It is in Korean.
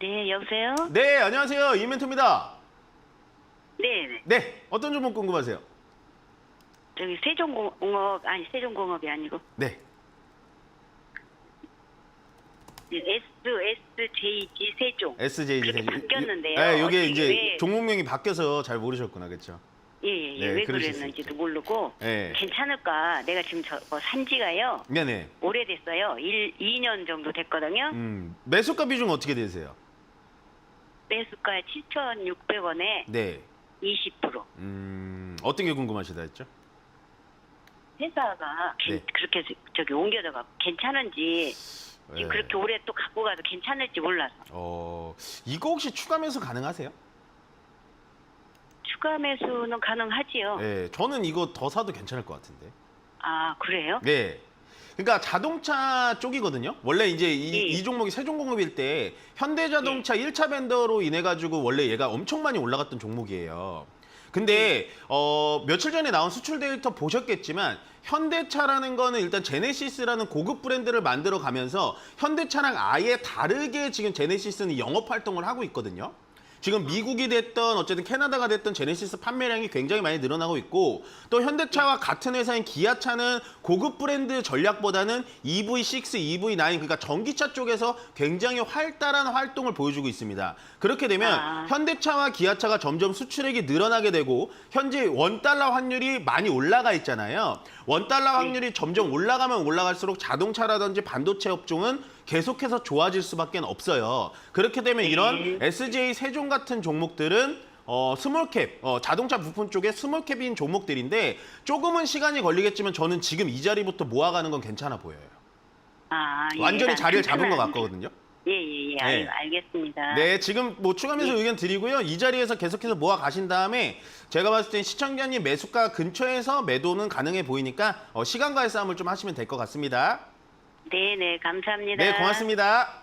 네, 여보세요? 네, 안녕하세요. 이멘토입니다. 네, 네. 네, 어떤 종목 궁금하세요? 저기 세종공업, 아니, 세종공업이 아니고, 네. SSJG 세종. SJG 그렇게 세종. 바뀌었는데요. 네, 이게 어떻게 이제 왜- 종목명이 바뀌어서 잘 모르셨구나, 그렇죠? 예, 예, 예. 네, 왜 그러실 수 그랬는지도 있죠. 모르고, 네. 괜찮을까? 내가 지금 저, 뭐 산지가요, 네, 네. 오래됐어요. 1, 2년 정도 됐거든요. 음, 매수가 비중 어떻게 되세요? 매수가 7,600원에 네. 20%. 음, 어떤 게 궁금하시다 했죠? 회사가 괜- 네. 그렇게 저기 옮겨져가 괜찮은지 지금 네. 그렇게 오래 또 갖고 가도 괜찮을지 몰라서 어, 이거 혹시 추가 매수 가능하세요? 추가 매수는 가능하지요. 네, 저는 이거 더 사도 괜찮을 것 같은데. 아 그래요? 네. 그러니까 자동차 쪽이거든요. 원래 이제 이, 예. 이 종목이 세종공업일 때 현대자동차 일 1차 벤더로 인해 가지고 원래 얘가 엄청 많이 올라갔던 종목이에요. 근데 어 며칠 전에 나온 수출 데이터 보셨겠지만 현대차라는 거는 일단 제네시스라는 고급 브랜드를 만들어 가면서 현대차랑 아예 다르게 지금 제네시스는 영업 활동을 하고 있거든요. 지금 미국이 됐던 어쨌든 캐나다가 됐던 제네시스 판매량이 굉장히 많이 늘어나고 있고 또 현대차와 같은 회사인 기아차는 고급 브랜드 전략보다는 EV6, EV9 그러니까 전기차 쪽에서 굉장히 활달한 활동을 보여주고 있습니다. 그렇게 되면 아. 현대차와 기아차가 점점 수출액이 늘어나게 되고 현재 원달러 환율이 많이 올라가 있잖아요. 원달러 확률이 점점 올라가면 올라갈수록 자동차라든지 반도체 업종은 계속해서 좋아질 수밖에 없어요. 그렇게 되면 이런 SJ 세종 같은 종목들은 어, 스몰캡, 어, 자동차 부품 쪽에 스몰캡인 종목들인데 조금은 시간이 걸리겠지만 저는 지금 이 자리부터 모아가는 건 괜찮아 보여요. 아 예, 완전히 난 자리를 잡은 것 같거든요. 예 예예 알, 네. 알겠습니다. 네, 지금 뭐 추가면서 예. 의견 드리고요. 이 자리에서 계속해서 모아 가신 다음에 제가 봤을 땐 시청자님 매수가 근처에서 매도는 가능해 보이니까 어, 시간과의 싸움을 좀 하시면 될 것 같습니다. 네네 감사합니다. 네, 고맙습니다.